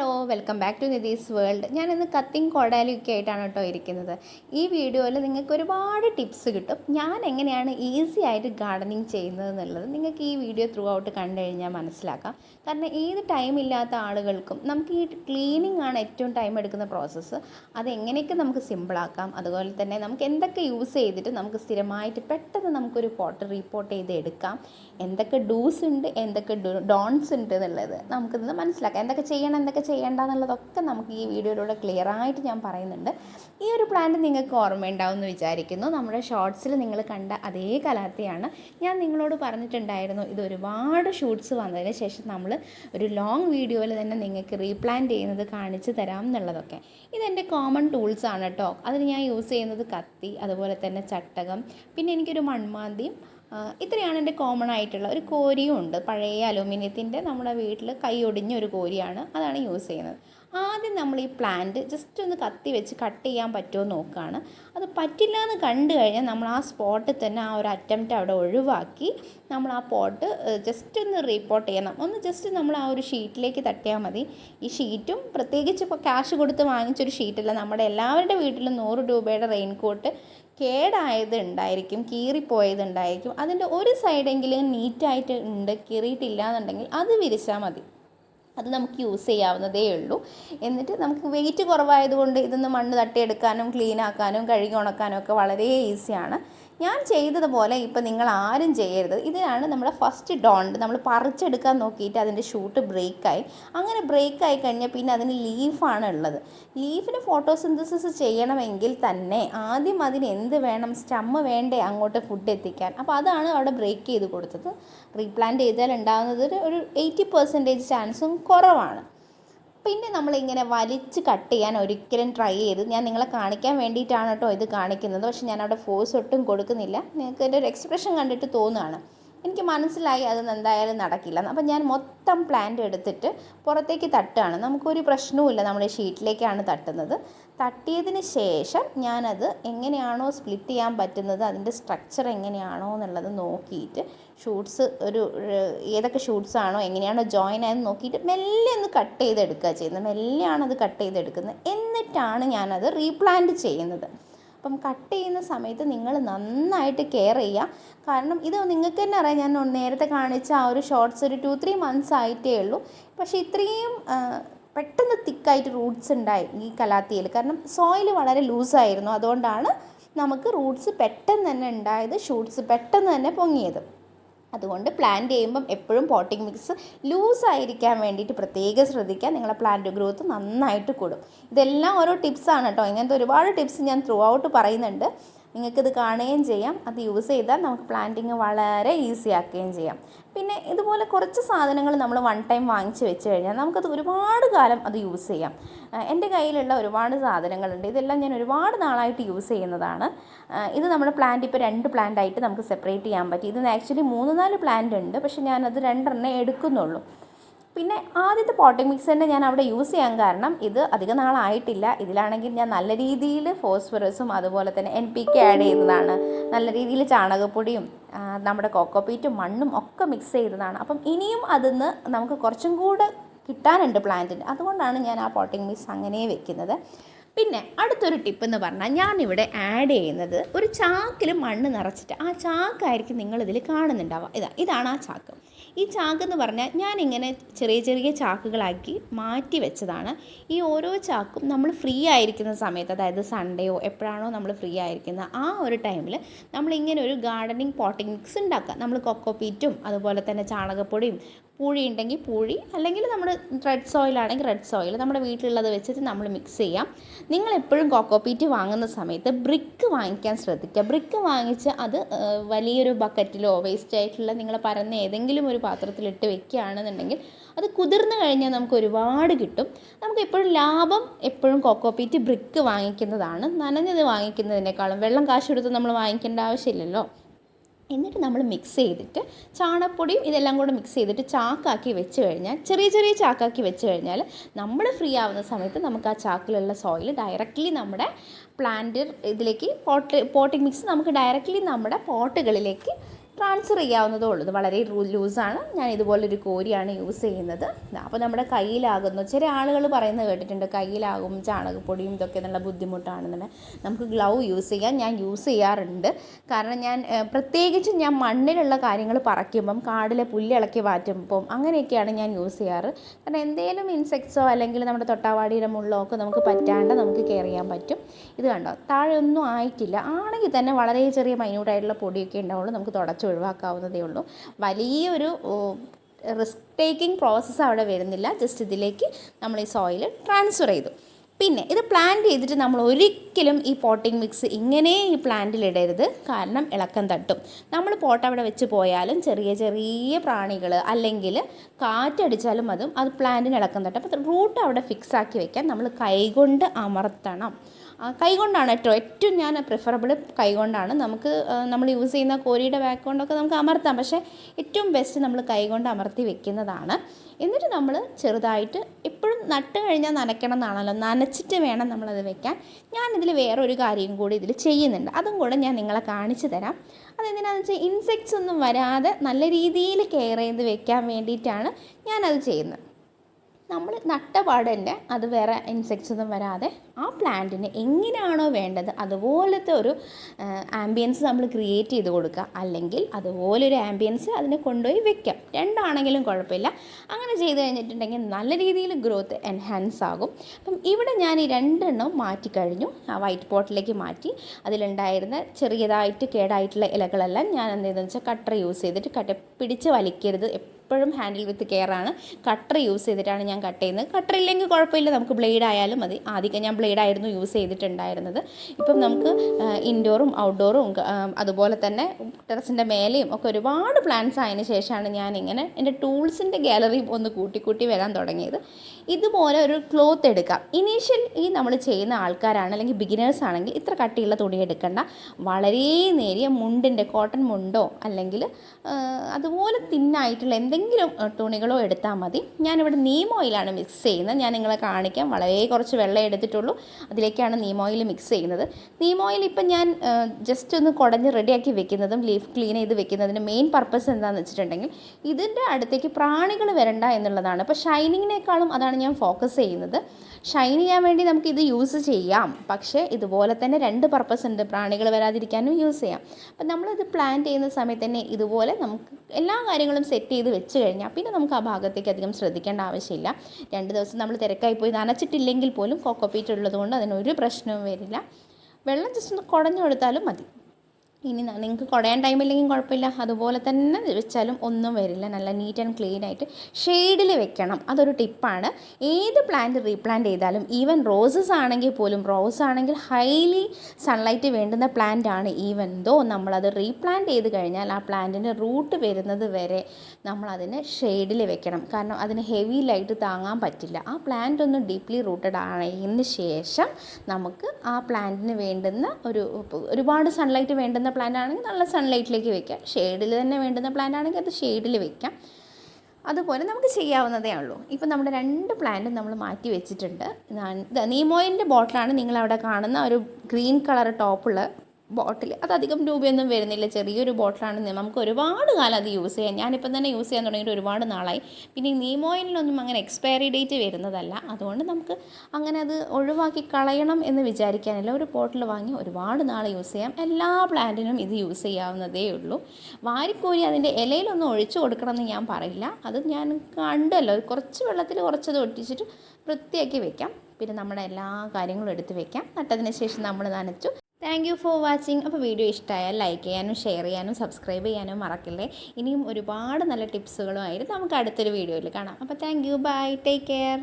Hello welcome back to നിതീസ് world. ഞാൻ ഇന്ന് cutting കൊടാലിയൊക്കെ ആയിട്ടാണ് കേട്ടോ ഇരിക്കുന്നത്. ഈ വീഡിയോയിൽ നിങ്ങൾക്ക് ഒരുപാട് ടിപ്സ് കിട്ടും. ഞാൻ എങ്ങനെയാണ് ഈസി ആയിട്ട് ഗാർഡനിങ് ചെയ്യുന്നത് എന്നുള്ളത് നിങ്ങൾക്ക് ഈ വീഡിയോ ത്രൂ ഔട്ട് കണ്ടു കഴിഞ്ഞാൽ മനസ്സിലാക്കാം. കാരണം ഏത് ടൈം ഇല്ലാത്ത ആളുകൾക്കും നമുക്ക് ഈ ക്ലീനിങ് ആണ് ഏറ്റവും ടൈം എടുക്കുന്ന പ്രോസസ്സ് അതെങ്ങനെയൊക്കെ നമുക്ക് സിമ്പിളാക്കാം അതുപോലെ തന്നെ നമുക്ക് എന്തൊക്കെ യൂസ് ചെയ്തിട്ട് നമുക്ക് സ്ഥിരമായിട്ട് പെട്ടെന്ന് നമുക്കൊരു പോട്ട് റീപ്പോർട്ട് ചെയ്ത് എടുക്കാം. എന്തൊക്കെ ഡൂസ് ഉണ്ട് എന്തൊക്കെ ഡോൺസ് ഉണ്ട് എന്നുള്ളത് നമുക്കിന്ന് മനസ്സിലാക്കാം. എന്തൊക്കെ ചെയ്യണം എന്തൊക്കെ ചെയ്യേണ്ട എന്നുള്ളതൊക്കെ നമുക്ക് ഈ വീഡിയോയിലൂടെ ക്ലിയർ ആയിട്ട് ഞാൻ പറയുന്നുണ്ട്. ഈ ഒരു പ്ലാന്റ് നിങ്ങൾക്ക് ഓർമ്മയുണ്ടാവുമെന്ന് വിചാരിക്കുന്നു. നമ്മുടെ ഷോർട്സിൽ നിങ്ങൾ കണ്ട അതേ കലാത്തിയാണ്. ഞാൻ നിങ്ങളോട് പറഞ്ഞിട്ടുണ്ടായിരുന്നു ഇത് ഒരുപാട് ഷൂട്ട്സ് വന്നതിന് ശേഷം നമ്മൾ ഒരു ലോങ് വീഡിയോയിൽ തന്നെ നിങ്ങൾക്ക് റീപ്ലാന്റ് ചെയ്യുന്നത് കാണിച്ചു തരാം എന്നുള്ളതൊക്കെ. ഇതെന്റെ കോമൺ ടൂൾസ് ആണ് കേട്ടോ. അതിന് ഞാൻ യൂസ് ചെയ്യുന്നത് കത്തി അതുപോലെ തന്നെ ചട്ടകം പിന്നെ എനിക്കൊരു മൺമാന്തിയും ഇത്രയാണ് എന്റെ കോമൺ ആയിട്ടുള്ള ഒരു കോരിയും ഉണ്ട്. പഴയ അലൂമിനിയത്തിന്റെ നമ്മുടെ വീട്ടിൽ കൈ ഒടിഞ്ഞ ഒരു കോരിയാണ് അതാണ് യൂസ് ചെയ്യുന്നത്. ആദ്യം നമ്മൾ ഈ പ്ലാന്റ് ജസ്റ്റ് ഒന്ന് കത്തി വെച്ച് കട്ട് ചെയ്യാൻ പറ്റുമോ എന്ന് നോക്കുകയാണ്. അത് പറ്റില്ല എന്ന് കണ്ടു കഴിഞ്ഞാൽ നമ്മൾ ആ സ്പോട്ടിൽ തന്നെ ആ ഒരു അറ്റംപ്റ്റ് അവിടെ ഒഴിവാക്കി നമ്മൾ ആ പോട്ട് ജസ്റ്റ് ഒന്ന് റീപ്പോർട്ട് ചെയ്യണം. ഒന്ന് ജസ്റ്റ് നമ്മൾ ആ ഒരു ഷീറ്റിലേക്ക് തട്ടിയാൽ മതി. ഈ ഷീറ്റും പ്രത്യേകിച്ച് ഇപ്പോൾ ക്യാഷ് കൊടുത്ത് വാങ്ങിച്ചൊരു ഷീറ്റല്ല നമ്മുടെ എല്ലാവരുടെ വീട്ടിലും നൂറ് രൂപയുടെ റെയിൻകോട്ട് കേടായത് ഉണ്ടായിരിക്കും കീറിപ്പോയത് ഉണ്ടായിരിക്കും അതിന്റെ ഒരു സൈഡെങ്കിലും നീറ്റായിട്ട് ഉണ്ട് കീറിയിട്ടില്ല എന്നുണ്ടെങ്കിൽ അത് വിരിച്ചാൽ മതി. അത് നമുക്ക് യൂസ് ചെയ്യാവുന്നതേ ഉള്ളൂ. എന്നിട്ട് നമുക്ക് വെയിറ്റ് കുറവായതുകൊണ്ട് ഇതൊന്ന് മണ്ണ് തട്ടിയെടുക്കാനും ക്ലീൻ ആക്കാനും കഴുകി ഉണക്കാനും ഒക്കെ വളരെ ഈസിയാണ്. ഞാൻ ചെയ്തതുപോലെ ഇപ്പം നിങ്ങൾ ആരും ചെയ്യരുത്. ഇതിനാണ് നമ്മുടെ ഫസ്റ്റ് ഡോണ്ട് നമ്മൾ പറിച്ചെടുക്കാൻ നോക്കിയിട്ട് അതിന്റെ ഷൂട്ട് ബ്രേക്കായി അങ്ങനെ ബ്രേക്ക് ആയി കഴിഞ്ഞാൽ പിന്നെ അതിന് ലീഫാണ് ഉള്ളത്. ലീഫിന് ഫോട്ടോസിന്തസിസ് ചെയ്യണമെങ്കിൽ തന്നെ ആദ്യം അതിന് എന്ത് വേണം സ്റ്റമ്മ് വേണ്ടേ അങ്ങോട്ട് ഫുഡ് എത്തിക്കാൻ. അപ്പോൾ അതാണ് അവിടെ ബ്രേക്ക് ചെയ്ത് കൊടുത്തത്. റീപ്ലാന്റ് ചെയ്താൽ ഉണ്ടാകുന്നത് ഒരു- ഒരു എയ്റ്റി പെർസെന്റേജ് ചാൻസും കുറവാണ്. പിന്നെ നമ്മളിങ്ങനെ വലിച്ച് കട്ട് ചെയ്യാൻ ഒരിക്കലും ട്രൈ ചെയ്ത് ഞാൻ നിങ്ങളെ കാണിക്കാൻ വേണ്ടിയിട്ടാണ് കേട്ടോ ഇത് കാണിക്കുന്നത്. പക്ഷെ ഞാൻ അവിടെ ഫോഴ്സ് ഒട്ടും കൊടുക്കുന്നില്ല. നിങ്ങൾക്ക് എന്റെ ഒരു എക്സ്പ്രഷൻ കണ്ടിട്ട് തോന്നുകയാണ് എനിക്ക് മനസ്സിലായി അത് എന്തായാലും നടക്കില്ല. അപ്പം ഞാൻ മൊത്തം പ്ലാന്റ് എടുത്തിട്ട് പുറത്തേക്ക് തട്ടുകയാണ് നമുക്കൊരു പ്രശ്നവുമില്ല. നമ്മുടെ ഷീറ്റിലേക്കാണ് തട്ടുന്നത്. തട്ടിയതിന് ശേഷം ഞാനത് എങ്ങനെയാണോ സ്പ്ലിറ്റ് ചെയ്യാൻ പറ്റുന്നത് അതിന്റെ സ്ട്രക്ചർ എങ്ങനെയാണോ എന്നുള്ളത് നോക്കിയിട്ട് ഷൂട്ട്സ് ഒരു ഏതൊക്കെ ഷൂട്ട്സ് ആണോ എങ്ങനെയാണോ ജോയിൻ ആയെന്ന് നോക്കിയിട്ട് മെല്ലെ ഒന്ന് കട്ട് ചെയ്തെടുക്കുക ചെയ്യുന്നത്. മെല്ലെയാണ് അത് കട്ട് ചെയ്തെടുക്കുന്നത്. എന്നിട്ടാണ് ഞാനത് റീപ്ലാന്റ് ചെയ്യുന്നത്. അപ്പം കട്ട് ചെയ്യുന്ന സമയത്ത് നിങ്ങൾ നന്നായിട്ട് കെയർ ചെയ്യുക. കാരണം ഇത് നിങ്ങൾക്ക് തന്നെ അറിയാം ഞാൻ നേരത്തെ കാണിച്ച ആ ഒരു ഷോർട്സ് ഒരു ടു ത്രീ മന്ത്സ് ആയിട്ടേ ഉള്ളൂ. പക്ഷേ ഇത്രയും പെട്ടെന്ന് തിക്കായിട്ട് റൂട്ട്സ് ഉണ്ടായി ഈ കലാത്തിയിൽ. കാരണം സോയിൽ വളരെ ലൂസായിരുന്നു അതുകൊണ്ടാണ് നമുക്ക് റൂട്ട്സ് പെട്ടെന്ന് തന്നെ ഉണ്ടായത് ഷൂട്ട്സ് പെട്ടെന്ന് തന്നെ പൊങ്ങിയത്. അതുകൊണ്ട് പ്ലാന്റ് ചെയ്യുമ്പം എപ്പോഴും പോട്ടിംഗ് മിക്സ് ലൂസ് ആയിരിക്കാൻ വേണ്ടിയിട്ട് പ്രത്യേകം ശ്രദ്ധിക്കുക. നിങ്ങളുടെ പ്ലാന്റ് ഗ്രോത്ത് നന്നായിട്ട് കൂടും. ഇതെല്ലാം ഓരോ ടിപ്സാണ് കേട്ടോ. ഇങ്ങനത്തെ ഒരുപാട് ടിപ്സ് ഞാൻ ത്രൂ ഔട്ട് പറയുന്നുണ്ട്. നിങ്ങൾക്കിത് കാണുകയും ചെയ്യാം. അത് യൂസ് ചെയ്താൽ നമുക്ക് പ്ലാന്റിങ് വളരെ ഈസി ആക്കുകയും ചെയ്യാം. പിന്നെ ഇതുപോലെ കുറച്ച് സാധനങ്ങൾ നമ്മൾ വൺ ടൈം വാങ്ങിച്ച് വെച്ച് കഴിഞ്ഞാൽ നമുക്കത് ഒരുപാട് കാലം അത് യൂസ് ചെയ്യാം. എന്റെ കയ്യിലുള്ള ഒരുപാട് സാധനങ്ങളുണ്ട്. ഇതെല്ലാം ഞാൻ ഒരുപാട് നാളായിട്ട് യൂസ് ചെയ്യുന്നതാണ്. ഇത് നമ്മുടെ പ്ലാന്റ് ഇപ്പോൾ രണ്ട് പ്ലാന്റ് ആയിട്ട് നമുക്ക് സെപ്പറേറ്റ് ചെയ്യാൻ പറ്റി. ഇതിന് ആക്ച്വലി മൂന്ന് നാല് പ്ലാന്റ് ഉണ്ട്. പക്ഷേ ഞാനത് രണ്ടെണ്ണേ എടുക്കുന്നുള്ളൂ. പിന്നെ ആദ്യത്തെ പോട്ടിംഗ് മിക്സ് തന്നെ ഞാൻ അവിടെ യൂസ് ചെയ്യാൻ കാരണം ഇത് അധികം നാളായിട്ടില്ല. ഇതിലാണെങ്കിൽ ഞാൻ നല്ല രീതിയിൽ ഫോസ്ഫറസും അതുപോലെ തന്നെ എൻ പി കെ ആഡ് ചെയ്തതാണ്. നല്ല രീതിയിൽ ചാണകപ്പൊടിയും നമ്മുടെ കോക്കോപ്പീറ്റും മണ്ണും ഒക്കെ മിക്സ് ചെയ്തതാണ്. അപ്പം ഇനിയും അതിന്ന് നമുക്ക് കുറച്ചും കൂടെ കിട്ടാനുണ്ട് പ്ലാന്റിന് അതുകൊണ്ടാണ് ഞാൻ ആ പോട്ടിംഗ് മിക്സ് അങ്ങനെ വെക്കുന്നത്. പിന്നെ അടുത്തൊരു ടിപ്പ് എന്ന് പറഞ്ഞാൽ ഞാനിവിടെ ആഡ് ചെയ്യുന്നത് ഒരു ചാക്കിൽ മണ്ണ് നിറച്ചിട്ട് ആ ചാക്കായിരിക്കും നിങ്ങളിതിൽ കാണുന്നുണ്ടാവുക. ഇതാ ഇതാണ് ആ ചാക്ക്. ഈ ചാക്ക് എന്ന് പറഞ്ഞാൽ ഞാനിങ്ങനെ ചെറിയ ചെറിയ ചാക്കുകളാക്കി മാറ്റി വെച്ചതാണ്. ഈ ഓരോ ചാക്കും നമ്മൾ ഫ്രീ ആയിരിക്കുന്ന സമയത്ത് അതായത് സൺഡേയോ എപ്പോഴാണോ നമ്മൾ ഫ്രീ ആയിരിക്കുന്നത് ആ ഒരു ടൈമിൽ നമ്മളിങ്ങനെ ഒരു ഗാർഡനിങ് പോട്ടിംഗ് മിക്സ് ഉണ്ടാക്കുക. നമ്മൾ കൊക്കോ പീറ്റും അതുപോലെ തന്നെ ചാണകപ്പൊടിയും പൂഴി ഉണ്ടെങ്കിൽ പൂഴി അല്ലെങ്കിൽ നമ്മൾ റെഡ് സോയിൽ ആണെങ്കിൽ റെഡ് സോയിൽ നമ്മുടെ വീട്ടിലുള്ളത് വെച്ചിട്ട് നമ്മൾ മിക്സ് ചെയ്യാം. നിങ്ങൾ എപ്പോഴും കോക്കോപ്പീറ്റ് വാങ്ങുന്ന സമയത്ത് ബ്രിക്ക് വാങ്ങിക്കാൻ ശ്രദ്ധിക്കുക. ബ്രിക്ക് വാങ്ങിച്ച് അത് വലിയൊരു ബക്കറ്റിലോ വേസ്റ്റ് ആയിട്ടുള്ള നിങ്ങൾ പരന്ന ഏതെങ്കിലും ഒരു പാത്രത്തിലിട്ട് വെക്കുകയാണെന്നുണ്ടെങ്കിൽ അത് കുതിർന്നു കഴിഞ്ഞാൽ നമുക്ക് ഒരുപാട് കിട്ടും. നമുക്ക് എപ്പോഴും ലാഭം എപ്പോഴും കോക്കോപ്പീറ്റ് ബ്രിക്ക് വാങ്ങിക്കുന്നതാണ്. നനഞ്ഞത് വാങ്ങിക്കുന്നതിനേക്കാളും വെള്ളം കാശ് കൊടുത്ത് നമ്മൾ വാങ്ങിക്കേണ്ട ആവശ്യമില്ലല്ലോ. എന്നിട്ട് നമ്മൾ മിക്സ് ചെയ്തിട്ട് ചാണകപ്പൊടിയും ഇതെല്ലാം കൂടെ മിക്സ് ചെയ്തിട്ട് ചാക്കാക്കി വെച്ച് കഴിഞ്ഞാൽ ചെറിയ ചെറിയ ചാക്കാക്കി വെച്ച് കഴിഞ്ഞാൽ നമ്മൾ ഫ്രീ ആവുന്ന സമയത്ത് നമുക്ക് ആ ചാക്കിലുള്ള സോയിൽ ഡയറക്റ്റ്ലി നമ്മുടെ പ്ലാന്റ് ഇതിലേക്ക് പോട്ട് പോട്ടിംഗ് മിക്സ് നമുക്ക് ഡയറക്റ്റ്ലി നമ്മുടെ പോട്ടുകളിലേക്ക് ട്രാൻസ്ഫർ ചെയ്യാവുന്നതേ ഉള്ളൂ. ഇത് വളരെ ലൂസാണ് ഞാൻ ഇതുപോലൊരു കോരിയാണ് യൂസ് ചെയ്യുന്നത്. അപ്പോൾ നമ്മുടെ കയ്യിലാകുന്നു. ചില ആളുകൾ പറയുന്നത് കേട്ടിട്ടുണ്ട് കയ്യിലാകും ചാണകപ്പൊടിയും ഇതൊക്കെ എന്നുള്ള ബുദ്ധിമുട്ടാണെന്നുണ്ടെങ്കിൽ നമുക്ക് ഗ്ലൗ യൂസ് ചെയ്യാം. ഞാൻ യൂസ് ചെയ്യാറുണ്ട്. കാരണം ഞാൻ പ്രത്യേകിച്ച് ഞാൻ മണ്ണിലുള്ള കാര്യങ്ങൾ പറിക്കുമ്പം കാടിലെ പുല്ലിളക്കി മാറ്റുമ്പം അങ്ങനെയൊക്കെയാണ് ഞാൻ യൂസ് ചെയ്യാറ്. കാരണം എന്തെങ്കിലും ഇൻസെക്ട്സോ അല്ലെങ്കിൽ നമ്മുടെ തൊട്ടാവാടിയുടെ മുള്ളോ ഒക്കെ നമുക്ക് പറ്റാണ്ട് നമുക്ക് കെയർ ചെയ്യാൻ പറ്റും. ഇത് കണ്ടോ? താഴെ ഒന്നും ആയിട്ടില്ല. ആണെങ്കിൽ തന്നെ വളരെ ചെറിയ മൈന്യൂട്ടായിട്ടുള്ള പൊടിയൊക്കെ ഉണ്ടാവുള്ളൂ. നമുക്ക് തുടച്ച് ഒഴിവാക്കാവുന്നതേ ഉള്ളൂ. വലിയൊരു റിസ്ക് ടേക്കിംഗ് പ്രോസസ്സ് അവിടെ വരുന്നില്ല. ജസ്റ്റ് ഇതിലേക്ക് നമ്മൾ ഈ സോയിൽ ട്രാൻസ്ഫർ ചെയ്തു. പിന്നെ ഇത് പ്ലാന്റ് ചെയ്തിട്ട് നമ്മൾ ഒരിക്കലും ഈ പോട്ടിംഗ് മിക്സ് ഇങ്ങനെ ഈ പ്ലാന്റിൽ ഇടരുത്. കാരണം ഇളക്കം തട്ടും. നമ്മൾ പോട്ട് അവിടെ വെച്ച് പോയാലും ചെറിയ ചെറിയ പ്രാണികൾ അല്ലെങ്കിൽ കാറ്റടിച്ചാലും അതും അത് പ്ലാന്റിന് ഇളക്കം തട്ടും. അപ്പോൾ റൂട്ട് അവിടെ ഫിക്സ് ആക്കി വെക്കാൻ നമ്മൾ കൈകൊണ്ട് അമർത്തണം. കൈകൊണ്ടാണ് ഏറ്റവും ഏറ്റവും ഞാൻ പ്രിഫറബിൾ കൈകൊണ്ടാണ്. നമുക്ക് നമ്മൾ യൂസ് ചെയ്യുന്ന കോരിയുടെ ബാക്ക് കൊണ്ടൊക്കെ നമുക്ക് അമർത്താം. പക്ഷേ ഏറ്റവും ബെസ്റ്റ് നമ്മൾ കൈകൊണ്ട് അമർത്തി വെക്കുന്നതാണ്. എന്നിട്ട് നമ്മൾ ചെറുതായിട്ട് എപ്പോഴും നട്ട് കഴിഞ്ഞാൽ നനയ്ക്കണം എന്നാണല്ലോ നനച്ചിട്ട് വേണം നമ്മളത് വെക്കാൻ. ഞാനിതിൽ വേറൊരു കാര്യം കൂടി ഇതിൽ ചെയ്യുന്നുണ്ട്. അതും കൂടെ ഞാൻ നിങ്ങളെ കാണിച്ചു തരാം. അതെന്തിനാണെന്ന് വെച്ചാൽ ഇൻസെക്ട്സ് ഒന്നും വരാതെ നല്ല രീതിയിൽ കെയർ ചെയ്ത് വെക്കാൻ വേണ്ടിയിട്ടാണ് ഞാനത് ചെയ്യുന്നത്. നമ്മൾ നട്ട പാടന്നെ അത് വേറെ ഇൻസെക്ട്സ് ഒന്നും വരാതെ ആ പ്ലാന്റിന് എങ്ങനെയാണോ വേണ്ടത് അതുപോലത്തെ ഒരു ആംബിയൻസ് നമ്മൾ ക്രിയേറ്റ് ചെയ്ത് കൊടുക്കുക. അല്ലെങ്കിൽ അതുപോലൊരു ആംബിയൻസ് അതിനെ കൊണ്ടുപോയി വെക്കാം. രണ്ടാണെങ്കിലും കുഴപ്പമില്ല. അങ്ങനെ ചെയ്ത് കഴിഞ്ഞിട്ടുണ്ടെങ്കിൽ നല്ല രീതിയിൽ ഗ്രോത്ത് എൻഹാൻസ് ആകും. അപ്പം ഇവിടെ ഞാൻ ഈ രണ്ടെണ്ണം മാറ്റി കഴിഞ്ഞു. ആ വൈറ്റ് പോട്ടിലേക്ക് മാറ്റി. അതിലുണ്ടായിരുന്ന ചെറിയതായിട്ട് കേടായിട്ടുള്ള ഇലകളെല്ലാം ഞാൻ എന്ത് ചെയ്തെന്ന് വെച്ചാൽ കട്ടർ യൂസ് ചെയ്തിട്ട് കട്ട പിടിച്ച് വലിക്കരുത്. എപ്പോഴും ഹാൻഡിൽ വിത്ത് കെയർ ആണ്. കട്ടർ യൂസ് ചെയ്തിട്ടാണ് ഞാൻ കട്ട് ചെയ്യുന്നത്. കട്ടർ ഇല്ലെങ്കിൽ കുഴപ്പമില്ല. നമുക്ക് ബ്ലേഡ് ആയാലും മതി. ആദ്യമൊക്കെ ഞാൻ ബ്ലേഡ് ആയിരുന്നു യൂസ് ചെയ്തിട്ടുണ്ടായിരുന്നത്. ഇപ്പം നമുക്ക് ഇൻഡോറും ഔട്ട്ഡോറും അതുപോലെ തന്നെ ടെറസിന്റെ മേലെയും ഒക്കെ ഒരുപാട് പ്ലാന്റ്സ് ആയതിനു ശേഷമാണ് ഞാൻ ഇങ്ങനെ എന്റെ ടൂൾസിന്റെ ഗാലറിയും ഒന്ന് കൂട്ടിക്കൂട്ടി കൂട്ടി വരാൻ തുടങ്ങിയത്. ഇതുപോലെ ഒരു ക്ലോത്ത് എടുക്കാം. ഇനീഷ്യൽ ഈ നമ്മൾ ചെയ്യുന്ന ആൾക്കാരാണ് അല്ലെങ്കിൽ ബിഗിനേഴ്സ് ആണെങ്കിൽ ഇത്ര കട്ടിയുള്ള തുണി എടുക്കേണ്ട. വളരെ നേരിയ മുണ്ടിന്റെ കോട്ടൺ മുണ്ടോ അല്ലെങ്കിൽ അതുപോലെ തിന്നായിട്ടുള്ള എന്തെങ്കിലും ആ, തുണികളോ എടുത്താൽ മതി. ഞാനിവിടെ നീം ഓയിലാണ് മിക്സ് ചെയ്യുന്നത്. ഞാൻ നിങ്ങളെ കാണിക്കാം. വളരെ കുറച്ച് വെള്ളം എടുത്തിട്ടുള്ളൂ. അതിലേക്കാണ് നീം ഓയിൽ മിക്സ് ചെയ്യുന്നത്. നീം ഓയിൽ ഇപ്പം ഞാൻ ജസ്റ്റ് ഒന്ന് കുടഞ്ഞ് റെഡിയാക്കി വെക്കുന്നതും ലീഫ് ക്ലീൻ ചെയ്ത് വെക്കുന്നതിന്റെ മെയിൻ പർപ്പസ് എന്താണെന്ന് വെച്ചിട്ടുണ്ടെങ്കിൽ ഇതിന്റെ അടുത്തേക്ക് പ്രാണികൾ വരണ്ട എന്നുള്ളതാണ്. അപ്പോൾ ഷൈനിങ്ങിനേക്കാളും അതാണ് ഞാൻ ഫോക്കസ് ചെയ്യുന്നത്. ഷൈൻ ചെയ്യാൻ വേണ്ടി നമുക്ക് ഇത് യൂസ് ചെയ്യാം. പക്ഷേ ഇതുപോലെ തന്നെ രണ്ട് പർപ്പസ് ഉണ്ട്. പ്രാണികൾ വരാതിരിക്കാനും യൂസ് ചെയ്യാം. അപ്പം നമ്മളിത് പ്ലാൻ ചെയ്യുന്ന സമയത്ത് തന്നെ ഇതുപോലെ നമുക്ക് എല്ലാ കാര്യങ്ങളും സെറ്റ് ചെയ്ത് വെച്ച് കഴിഞ്ഞാൽ പിന്നെ നമുക്ക് ആ ഭാഗത്തേക്ക് അധികം ശ്രദ്ധിക്കേണ്ട ആവശ്യമില്ല. രണ്ട് ദിവസം നമ്മൾ തിരക്കായി പോയി നനച്ചിട്ടില്ലെങ്കിൽ പോലും കോക്കോപ്പീറ്റ് ഉള്ളതുകൊണ്ട് അതിനൊരു പ്രശ്നവും വരില്ല. വെള്ളം ജസ്റ്റ് ഒന്ന് കുടഞ്ഞു കൊടുത്താലും മതി. ഇനി നിങ്ങൾക്ക് കുടയാൻ ടൈമില്ലെങ്കിൽ കുഴപ്പമില്ല. അതുപോലെ തന്നെ വെച്ചാലും ഒന്നും വരില്ല. നല്ല നീറ്റ് ആൻഡ് ക്ലീൻ ആയിട്ട് ഷെയ്ഡിൽ വെക്കണം. അതൊരു ടിപ്പാണ് ഏത് പ്ലാന്റ് റീപ്ലാന്റ് ചെയ്താലും ഈവൻ റോസസ് ആണെങ്കിൽ പോലും റോസ് ആണെങ്കിൽ ഹൈലി സൺലൈറ്റ് വേണ്ടുന്ന പ്ലാന്റ് ആണ് ഈവൻ ദോ നമ്മളത് റീപ്ലാന്റ് ചെയ്ത് കഴിഞ്ഞാൽ ആ പ്ലാന്റിന്റെ റൂട്ട് വരുന്നത് വരെ നമ്മളതിനെ ഷെയ്ഡിൽ വെക്കണം. കാരണം അതിന് ഹെവി ലൈറ്റ് താങ്ങാൻ പറ്റില്ല. ആ പ്ലാന്റ് ഒന്ന് ഡീപ്ലി റൂട്ടഡ് ആയതിന് ശേഷം നമുക്ക് ആ പ്ലാന്റിന് വേണ്ടുന്ന ഒരു ഒരുപാട് സൺലൈറ്റ് വേണ്ടുന്ന പ്ലാന്റ് ആണെങ്കിൽ നല്ല സൺലൈറ്റിലേക്ക് വെക്കാം. ഷെയ്ഡിൽ തന്നെ വേണ്ടുന്ന പ്ലാന്റ് ആണെങ്കിൽ അത് ഷെയ്ഡിൽ വെക്കാം. അതുപോലെ നമുക്ക് ചെയ്യാവുന്നതേ ഉള്ളൂ. ഇപ്പം നമ്മുടെ രണ്ട് പ്ലാന്റും നമ്മൾ മാറ്റി വെച്ചിട്ടുണ്ട്. നീമോയിന്റെ ബോട്ടിലാണ് നിങ്ങളവിടെ കാണുന്ന ഒരു ഗ്രീൻ കളർ ടോപ്പുള്ള ബോട്ടിൽ അത് അധികം രൂപയൊന്നും വരുന്നില്ല. ചെറിയൊരു ബോട്ടിലാണ് നമുക്ക് ഒരുപാട് കാലം അത് യൂസ് ചെയ്യാം. ഞാനിപ്പം തന്നെ യൂസ് ചെയ്യാൻ തുടങ്ങിയിട്ട് ഒരുപാട് നാളായി. പിന്നെ നീമോയിലൊന്നും അങ്ങനെ എക്സ്പയറി ഡേറ്റ് വരുന്നതല്ല. അതുകൊണ്ട് നമുക്ക് അങ്ങനെ അത് ഒഴിവാക്കി കളയണം എന്ന് വിചാരിക്കാനില്ല. ഒരു ബോട്ടിൽ വാങ്ങി ഒരുപാട് നാൾ യൂസ് ചെയ്യാം. എല്ലാ പ്ലാന്റിനും ഇത് യൂസ് ചെയ്യാവുന്നതേ ഉള്ളൂ. വാരിക്കോരി അതിന്റെ ഇലയിലൊന്നും ഒഴിച്ചു കൊടുക്കണമെന്ന് ഞാൻ പറയില്ല. അത് ഞാൻ കണ്ടല്ലോ. കുറച്ച് വെള്ളത്തിൽ കുറച്ചത് ഒട്ടിച്ചിട്ട് വൃത്തിയാക്കി വെക്കാം. പിന്നെ നമ്മുടെ എല്ലാ കാര്യങ്ങളും എടുത്ത് വെക്കാം. നട്ടതിന് ശേഷം നമ്മൾ നനച്ചു. താങ്ക് യു ഫോർ വാച്ചിങ് അപ്പോൾ വീഡിയോ ഇഷ്ടമായാൽ ലൈക്ക് ചെയ്യാനും ഷെയർ ചെയ്യാനും സബ്സ്ക്രൈബ് ചെയ്യാനും മറക്കില്ലേ? ഇനിയും ഒരുപാട് നല്ല ടിപ്സുകളുമായിട്ട് നമുക്ക് അടുത്തൊരു വീഡിയോയിൽ കാണാം. അപ്പോൾ thank you bye take care